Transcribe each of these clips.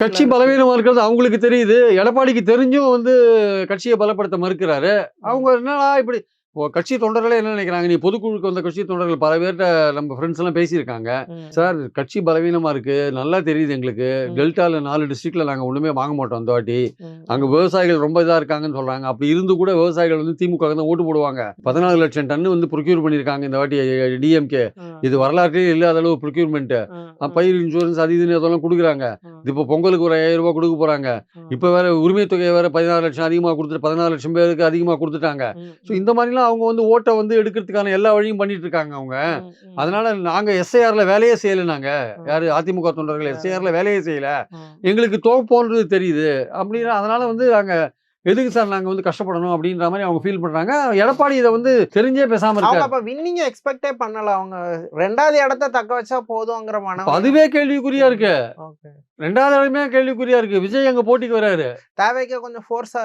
கட்சி பலவீனமா இருக்கிறது அவங்களுக்கு தெரியுது. எடப்பாடிக்கு தெரிஞ்சும் வந்து கட்சியை பலப்படுத்த மறுக்கிறாரு. அவங்க என்னடா இப்படி கட்சி தொண்டர்களே என்ன நினைக்கிறாங்க? நீ பொதுக்குழுக்கு வந்த கட்சி தொண்டர்கள் பல பேர்கிட்ட நம்ம ஃப்ரெண்ட்ஸ் எல்லாம் பேசியிருக்காங்க. சார் கட்சி பலவீனமா இருக்கு. நல்லா தெரியுது எங்களுக்கு. டெல்டால நாலு டிஸ்ட்ரிக்ட்ல நாங்க ஒண்ணுமே வாங்க மாட்டோம் அந்த வாட்டி. அங்க விவசாயிகள் ரொம்ப இதா இருக்காங்கன்னு சொல்றாங்க. அப்படி இருந்து கூட விவசாயிகள் வந்து திமுக தான் ஓட்டு போடுவாங்க. பதினாலு லட்சம் டன் வந்து ப்ரொக்யூர் பண்ணிருக்காங்க இந்த வாட்டி டிஎம்கே. இது வரலாற்றே இல்லாத அளவு ப்ரொக்யூர்மெண்ட் ம். ம். பயிர் இன்சூரன்ஸ் அது இதுன்னு அதெல்லாம் கொடுக்குறாங்க ம். இப்போ பொங்கலுக்கு ஒரு ஐயாயிரம் ரூபாய் கொடுக்க போறாங்க ம். இப்போ வேற உரிமை தொகையை வேற பதினாறு லட்சம் அதிகமாக கொடுத்துட்டு பதினாறு லட்சம் பேருக்கு அதிகமாக கொடுத்துட்டாங்க. ஸோ இந்த மாதிரிலாம் அவங்க வந்து ஓட்டை வந்து எடுக்கிறதுக்கான எல்லா வழியும் பண்ணிட்டு இருக்காங்க அவங்க. அதனால நாங்க எஸ்ஐஆர்ல வேலையே செய்யல நாங்க ம். யாரு அதிமுக தொண்டர்கள் எஸ்ஐஆர்ல வேலையே செய்யல. எங்களுக்கு தோப்போன்றது தெரியுது அப்படின்னு அதனால வந்து நாங்க எதுக்கு சார் நாங்க வந்து கஷ்டப்படணும் அப்படின்ற மாதிரி அவங்க ஃபீல் பண்றாங்க. எடப்பாடி இதை வந்து தெரிஞ்சே பேசாம இருக்காரு. அப்ப வின்னிங் எக்ஸ்பெக்டே பண்ணல. அவங்க ரெண்டாவது இடத்த தக்க வச்சா போதுங்கிற மனம் அதுவே கேள்விக்குறியா இருக்கு. ரெண்டாவது இடமே கேள்விக்குறியா இருக்கு. விஜய் அங்க போட்டிக்கு வராரு? தேவைக்கு கொஞ்சம் ஃபோர்ஸா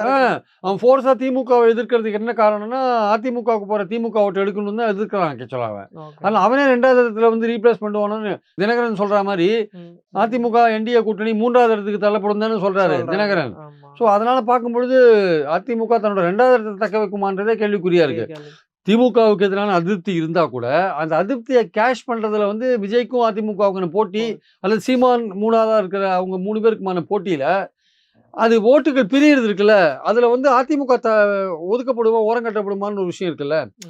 அவன் ஃபோர்ஸா திமுகவை எதிர்க்கிறதுக்கு என்ன காரணம்னா அதிமுகவுக்கு போற திமுக ஓட்டு எடுக்கணும் தான் எதிர்க்கிறான் ஆக்சுவலா அவன். அதனால அவனே ரெண்டாவது இடத்துல வந்து ரீப்ளேஸ் பண்ணுவானு தினகரன் சொல்ற மாதிரி அதிமுக என்டிஏ கூட்டணி மூன்றாவது இடத்துக்கு தள்ளப்படும் தானே சொல்றாரு தினகரன். ஸோ அதனால பார்க்கும்பொழுது அதிமுக தன்னோட ரெண்டாவது இடத்தை தக்க வைக்குமான்றதே கேள்விக்குறியா இருக்கு. திமுகவுக்கு எதிரான அதிருப்தி இருந்தா கூட அந்த அதிருப்தியை கேஷ் பண்றதுல வந்து விஜய்க்கும் அதிமுகவுக்கான போட்டி அல்லது சீமான் மூணாவதா இருக்கிற அவங்க மூணு பேருக்குமான போட்டியில அது ஓட்டுகள் பிரியறது இருக்குல்ல அதுல வந்து அதிமுக த ஒதுக்கப்படுமா ஓரங்கட்டப்படுமான்னு ஒரு விஷயம் இருக்குல்ல.